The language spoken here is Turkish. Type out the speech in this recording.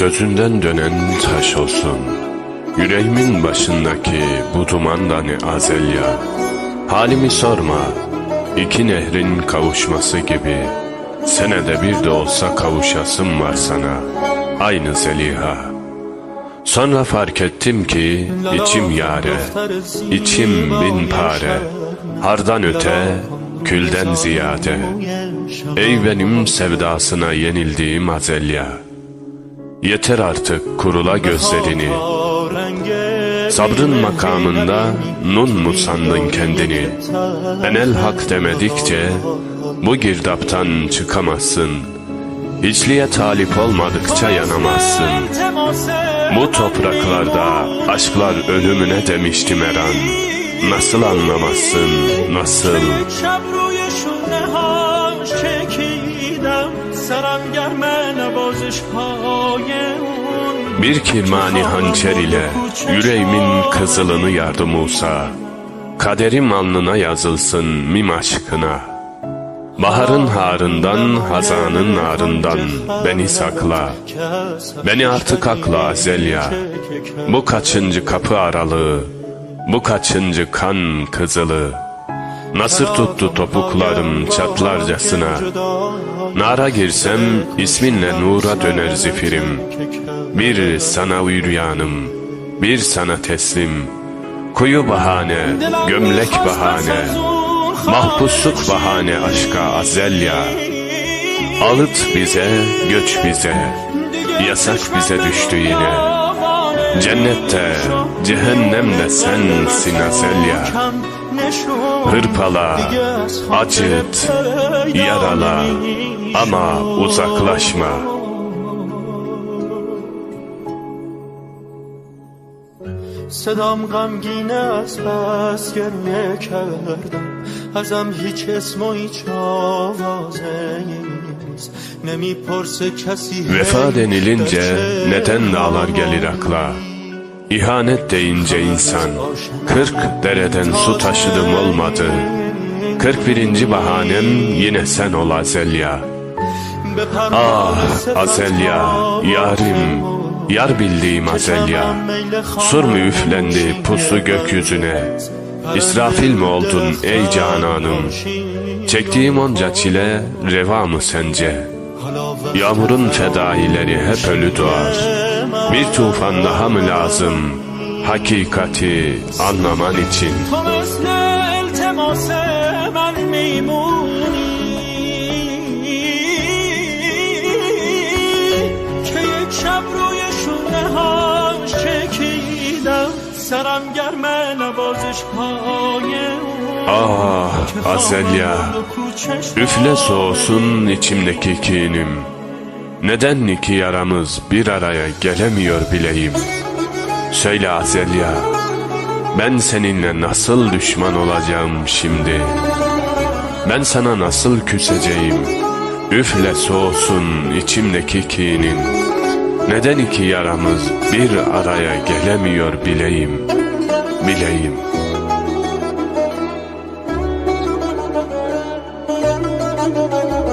Sözünden dönen taş olsun. Yüreğimin başındaki bu duman da ne azelya. Halimi sorma, iki nehrin kavuşması gibi. Senede bir de olsa kavuşasım var sana, aynı Zeliha. Sonra fark ettim ki içim yare, içim bin pare. Hardan öte, külden ziyade. Ey benim sevdasına yenildiğim azelya. Yeter artık kurula gözlerini. Sabrın makamında nun mu sandın kendini? Enel hak demedikçe bu girdaptan çıkamazsın. Hiçliğe talip olmadıkça yanamazsın. Bu topraklarda aşklar ölümüne demişti Meran. Nasıl anlamazsın, nasıl? Bir kirmani hançer ile yüreğimin kızılını yardı Musa. Kaderim alnına yazılsın mim aşkına.'' Baharın harından, hazanın narından beni sakla. Beni artık akla Azelya. Bu kaçıncı kapı aralığı, bu kaçıncı kan kızılı. Nasır tuttu topuklarım çatlarcasına. Nara girsem isminle nura döner zifirim. Bir sana uyuryanım, bir sana teslim. Kuyu bahane, gömlek bahane, mahpusluk bahane aşka azelya. Alıt bize, göç bize, yasak bize düştü yine. Cennette, cehennemde sensin azelya. Hırpala, acıt, yarala ama uzaklaşma. صدام غمگین از بس گریه کردم ازم هیچ اسم و هیچ آوازه نیست نمیپرسه کسی Vefa denilince neden dağlar gelir akla? İhanet deyince insan, kırk dereden su taşıdım olmadı. Kırk birinci bahanem yine sen ol Azelya. Ah Azelya, yarim, yar bildiğim Azelya. Sur mu üflendi pusu gökyüzüne? İsrafil mi oldun ey cananım? Çektiğim onca çile reva mı sence? Yağmurun fedaileri hep ölü doğar. Bir tufan daha mı lazım? Hakikati anlaman için. Ah Azelya, üfle soğusun içimdeki kinim. Neden iki yaramız bir araya gelemiyor bileyim. Söyle Azelya, ben seninle nasıl düşman olacağım şimdi? Ben sana nasıl küseceğim? Üfle soğusun içimdeki kinin. Neden iki yaramız bir araya gelemiyor bileyim, bileyim. Müzik